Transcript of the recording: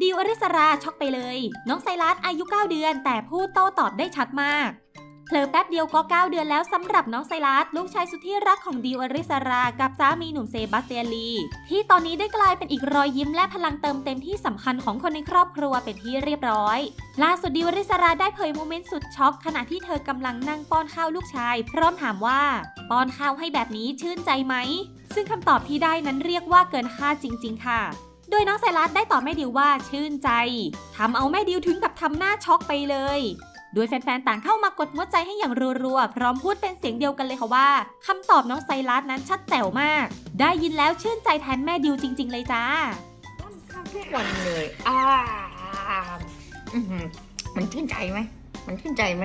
ดิวอริสราช็อกไปเลย น้องไซรัสอายุ 9 เดือน แต่พูดโต้ตอบได้ชัดมากเผลอแป๊บเดียวก็ 9 เดือนแล้วสำหรับน้องไซรัสลูกชายสุดที่รักของดิวอริสรา กับสามีหนุ่มเซบาสเตียนลี ที่ตอนนี้ได้กลายเป็นอีกรอยยิ้มและพลังเติมเต็มที่สำคัญของคนในครอบครัวเป็นที่เรียบร้อย ล่าสุดดิวอริสราได้เผยโมเมนต์สุดช็อกขณะที่เธอกำลังนั่งป้อนข้าวลูกชาย พร้อมถามว่า ป้อนข้าวให้แบบนี้ชื่นใจไหมซึ่งคำตอบที่ได้นั้นเรียกว่าเกินคาดจริง ๆ ค่ะ โดยน้องไซรัสได้ตอบแม่ดิวว่าชื่นใจทำเอาแม่ดิวถึงกับทำหน้าช็อกไปเลยโดยแฟนๆ ต่างเข้ามากดหัวใจให้อย่างรัวๆ พร้อมพูดเป็นเสียงเดียวกันเลยค่ะว่าคำตอบน้องไซรัสนั้นชัดแจ๋วมาก ได้ยินแล้วชื่นใจแทนแม่ดิวจริง ๆ เลยจ้าข้าวทุกวันเลยอ่าอื้อหือมันชื่นใจไหม มันชื่นใจไหม